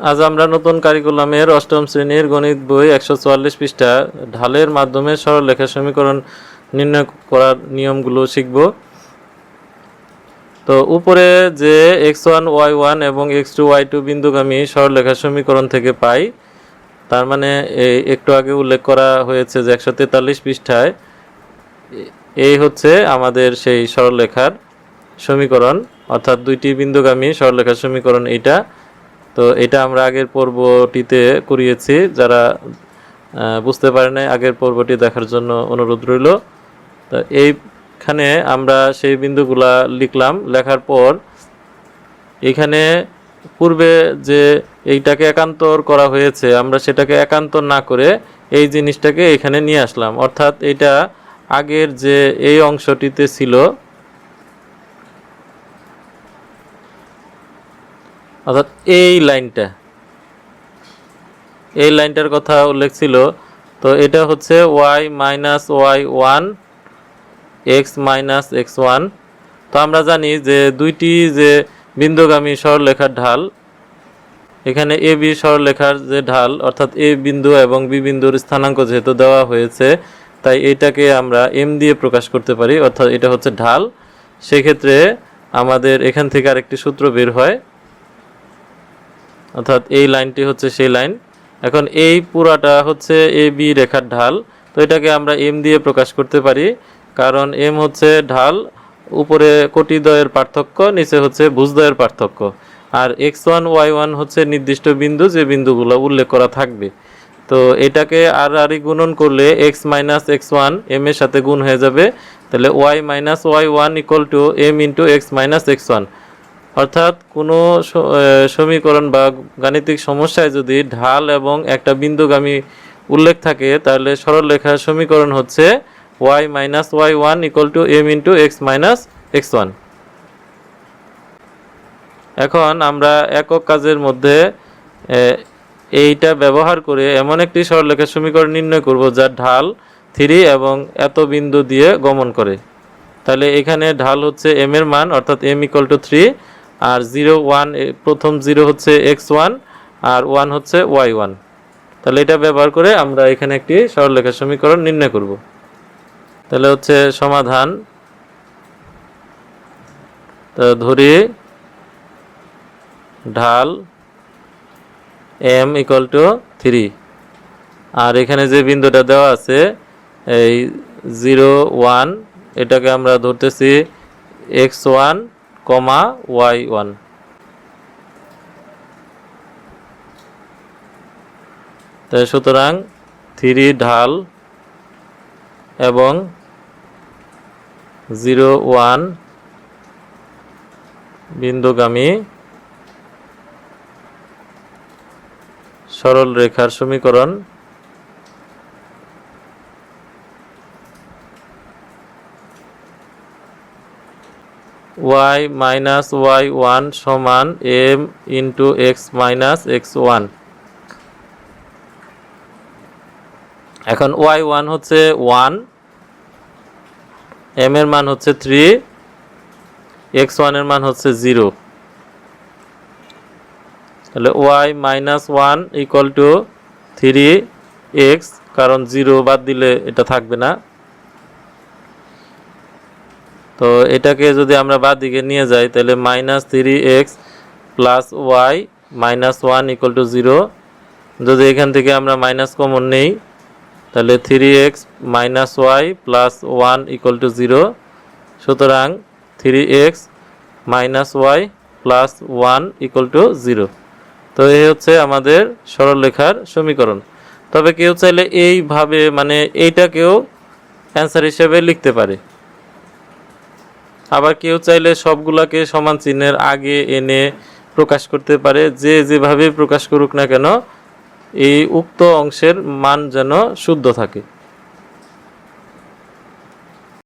আজ আমরা নতুন কারিকুলামের অষ্টম শ্রেণির গণিত বই একশো চুয়াল্লিশ পৃষ্ঠা ঢালের মাধ্যমে সরলরেখা সমীকরণ নির্ণয় করার নিয়মগুলো শিখব। তো উপরে যে এক্স ওয়ান, ওয়াই ওয়ান এবং এক্স টু, ওয়াই টু বিন্দুগামী সরলরেখা সমীকরণ থেকে পাই, তার মানে এই একটু আগে উল্লেখ করা হয়েছে যে একশো তেতাল্লিশ পৃষ্ঠায় এই হচ্ছে আমাদের সেই সরলরেখার সমীকরণ, অর্থাৎ দুইটি বিন্দুগামী সরলরেখার সমীকরণ এইটা। তো এটা আমরা আগের পর্বটিতে করিয়েছি, যারা বুঝতে পারে নাই আগের পর্বটি দেখার জন্য অনুরোধ রইল। তো এইখানে আমরা সেই বিন্দুগুলা লিখলাম, লেখার পর এখানে পূর্বে যে এইটাকে একান্তর করা হয়েছে, আমরা সেটাকে একান্তর না করে এই জিনিসটাকে এখানে নিয়ে আসলাম। অর্থাৎ এটা আগের যে এই অংশটিতে ছিল অর্থাৎ এই লাইনটা। এই লাইনটার কথা উল্লেখ ছিল। তো এটা হচ্ছে y minus y one x minus x one তো আমরা জানি যে দুইটি যে বিন্দুগামী সরলরেখার ঢাল, এখানে এ বি সরলরেখার যে ঢাল, অর্থাৎ এ বিন্দু এবং বি বিন্দুর স্থানাঙ্ক যেহেতু দেওয়া হয়েছে, তাই এটাকে আমরা এম দিয়ে প্রকাশ করতে পারি, অর্থাৎ এটা হচ্ছে ঢাল। সেক্ষেত্রে আমাদের এখান থেকে আরেকটি সূত্র বের হয়। অর্থাৎ এই লাইনটি হচ্ছে সেই লাইন। এখন এই পুরাটা হচ্ছে এ, বি রেখার ঢাল। তো এটাকে আমরা এম দিয়ে প্রকাশ করতে পারি, কারণ এম হচ্ছে ঢাল, উপরে কোটিদ্বয়ের পার্থক্য, নিচে হচ্ছে ভুজদ্বয়ের পার্থক্য। আর এক্স ওয়ান, ওয়াই ওয়ান হচ্ছে নির্দিষ্ট বিন্দু, যে বিন্দুগুলো উল্লেখ করা থাকবে। তো এটাকে আর আর গুণন করলে x minus x one, m এর সাথে গুণ হয়ে যাবে। তাহলে y minus y one equal to m into x minus x one অর্থাৎ কোনো সমীকরণ বা গাণিতিক সমস্যায় যদি ঢাল এবং একটা বিন্দুগামী উল্লেখ থাকে, তাহলে সরলরেখার সমীকরণ হচ্ছে y minus y one equal to m into x minus x one এখন আমরা একক কাজের মধ্যে এইটা ব্যবহার করে এমন একটি সরলরেখার সমীকরণ নির্ণয় করব যার ঢাল থ্রি এবং এত বিন্দু দিয়ে গমন করে। তাহলে এখানে ঢাল হচ্ছে এম এর মান, অর্থাৎ এম ইকুয়াল টু থ্রি আর জিরো ওয়ান প্রথম জিরো হচ্ছে এক্স ওয়ান আর ওয়ান হচ্ছে ওয়াই ওয়ান। তাহলে এটা ব্যবহার করে আমরা এখানে একটি সরলরেখা সমীকরণ নির্ণয় করব। তাহলে হচ্ছে সমাধান ধরি ঢাল এম ইকুয়াল টু থ্রি। আর এখানে যে বিন্দুটা দেওয়া আছে, এই জিরো ওয়ান, এটাকে আমরা ধরতেছি x one comma y one. তাই সুতরাং থ্রি ঢাল এবং জিরো ওয়ান বিন্দুগামী সরল রেখার সমীকরণ ওয়াই মাইনাস ওয়াই ওয়ান সমান m into x minus x one এখন ওয়াই ওয়ান হচ্ছে ওয়ান এম এর মান হচ্ছে থ্রি এক্স ওয়ানের মান হচ্ছে জিরো তাহলে y minus one equal to three x কারণ জিরো বাদ দিলে এটা থাকবে না। তো এটাকে যদি আমরা বাদ দিকে নিয়ে যাই, তাহলে minus three x plus y minus one equal to zero যদি এখান থেকে আমরা মাইনাস কমন নেই, তাহলে three x minus y plus one equal to zero সুতরাং three x minus y plus one equal to zero তো এই হচ্ছে আমাদের সরলরেখার সমীকরণ। তবে কেউ চাইলে এইভাবে মানে এইটাকেও অ্যান্সার হিসেবে লিখতে পারে। আবার কেউ চাইলে সবগুলাকে সমান চিহ্নের আগে এনে প্রকাশ করতে পারে। যে যেভাবে প্রকাশ করুক না কেন, এই উক্ত অংশের মান যেন শুদ্ধ থাকে।